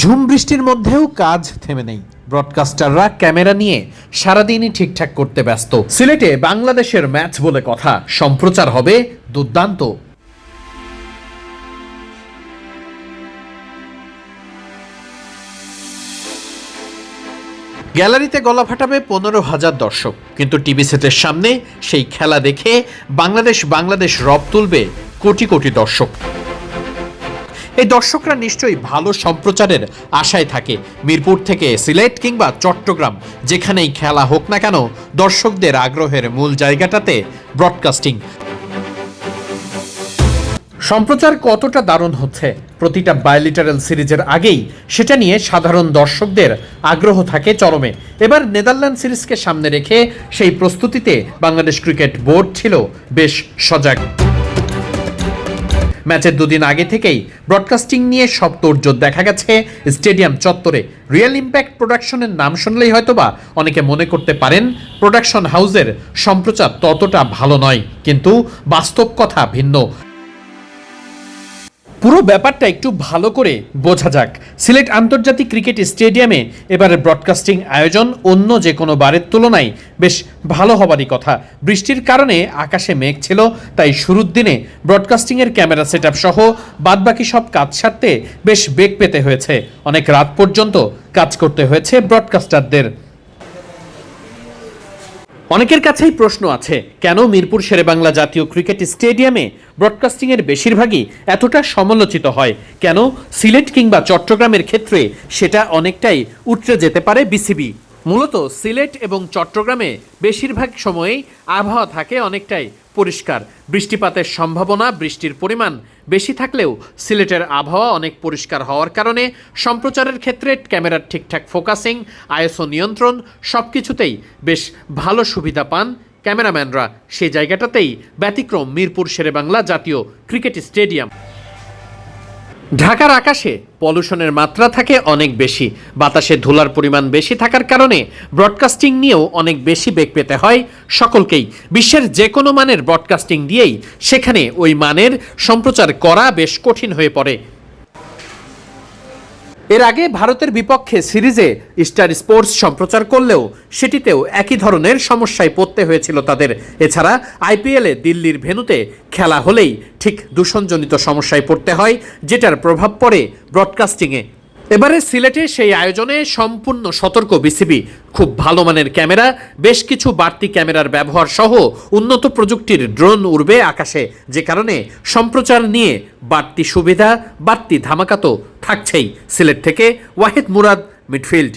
ঝুম বৃষ্টির মধ্যেও কাজ থেমে নেই। ব্রডকাস্টাররা ক্যামেরা নিয়ে সারাদিনই ঠিকঠাক করতে ব্যস্ত। সিলেটে বাংলাদেশের ম্যাচ বলে কথা। সম্প্রচার হবে দুর্দান্ত। গ্যালারিতে গলা ফাটাবে পনেরো হাজার দর্শক। কিন্তু টিভি সেটের সামনে সেই খেলা দেখে বাংলাদেশ বাংলাদেশ রব তুলবে কোটি কোটি দর্শক। এই দর্শকরা নিশ্চয়ই ভালো সম্প্রচারের আশায় থাকে। মিরপুর থেকে সিলেট কিংবা চট্টগ্রাম, যেখানেই খেলা হোক না কেন, দর্শকদের আগ্রহের মূল জায়গাটাতে ব্রডকাস্টিং সম্প্রচার কতটা দারুণ হচ্ছে? প্রতিটা বায়োলিটারাল সিরিজের আগেই সেটা নিয়ে সাধারণ দর্শকদের আগ্রহ থাকে চরমে। এবার নেদারল্যান্ড সিরিজকে সামনে রেখে সেই প্রস্তুতিতে বাংলাদেশ ক্রিকেট বোর্ড ছিল বেশ সজাগ। ম্যাচের দুদিন আগে থেকেই ব্রডকাস্টিং নিয়ে সব তোড়জোড় দেখা গেছে। স্টেডিয়াম চত্বরে রিয়েল ইম্প্যাক্ট প্রোডাকশনের নাম শুনলেই হয়তোবা অনেকে মনে করতে পারেন প্রোডাকশন হাউসের সম্প্রচার ততটা ভালো নয়, কিন্তু বাস্তব কথা ভিন্ন। পুরো ব্যাপারটা একটু ভালো করে বোঝা যাক। সিলেট আন্তর্জাতিক ক্রিকেট স্টেডিয়ামে এবারে ব্রডকাস্টিং আয়োজন অন্য যে কোনো বারের তুলনায় বেশ ভালো হবারই কথা। বৃষ্টির কারণে আকাশে মেঘ ছিল, তাই শুরুর দিনে ব্রডকাস্টিংয়ের ক্যামেরা সেট সহ বাদবাকি সব কাজ সারতে বেশ বেগ পেতে হয়েছে। অনেক রাত পর্যন্ত কাজ করতে হয়েছে ব্রডকাস্টারদের। অনেকের কাছেই প্রশ্ন আছে, কেন মিরপুর শেরেবাংলা জাতীয় ক্রিকেট স্টেডিয়ামে ব্রডকাস্টিংয়ের বেশিরভাগই এতটা সমালোচিত হয়? কেন সিলেট কিংবা চট্টগ্রামের ক্ষেত্রে সেটা অনেকটাই উতরে যেতে পারে বিসিবি? মূলত সিলেট এবং চট্টগ্রামে বেশিরভাগ সময়েই আবহাওয়া থাকে অনেকটাই পরিষ্কার। বৃষ্টিপাতের সম্ভাবনা, বৃষ্টির পরিমাণ বেশি থাকলেও সিলেটের আবহাওয়া অনেক পরিষ্কার হওয়ার কারণে সম্প্রচারের ক্ষেত্রে ক্যামেরার ঠিকঠাক ফোকাসিং, আইএসও নিয়ন্ত্রণ সব কিছুতেই বেশ ভালো সুবিধা পান ক্যামেরাম্যানরা। সেই জায়গাটাতেই ব্যতিক্রম মিরপুর শেরেবাংলা জাতীয় ক্রিকেট স্টেডিয়াম। ঢাকার আকাশে পলিউশনের মাত্রা থাকে অনেক বেশি, বাতাসে ধুলার পরিমাণ বেশি থাকার কারণে ব্রডকাস্টিং নিয়েও অনেক বেশি বেগ পেতে হয় সকলকেই। বিশ্বের যে কোনো মানের ব্রডকাস্টিং দিয়েই সেখানে ওই মানের সম্প্রচার করা বেশ কঠিন হয়ে পড়ে। এর আগে ভারতের বিপক্ষে সিরিজে স্টার স্পোর্টস সম্প্রচার করলেও সেটিতেও একই ধরনের সমস্যায় পড়তে হয়েছিল তাদের। এছাড়া আইপিএলে দিল্লির ভেন্যুতে খেলা হলেই ঠিক দূষণজনিত সমস্যায় পড়তে হয়, যেটার প্রভাব পড়ে ব্রডকাস্টিংয়ে এবারে সিলেটে সেই আয়োজনে সম্পূর্ণ সতর্ক বিসিবি। খুব ভালো মানের ক্যামেরা, বেশ কিছু বাড়তি ক্যামেরার ব্যবহার সহ উন্নত প্রযুক্তির ড্রোন উড়বে আকাশে, যে কারণে সম্প্রচার নিয়ে বাড়তি সুবিধা, বাড়তি ধামাকা তো থাকছেই সিলেট থেকে ওয়াহিদ মুরাদ মিডফিল্ড।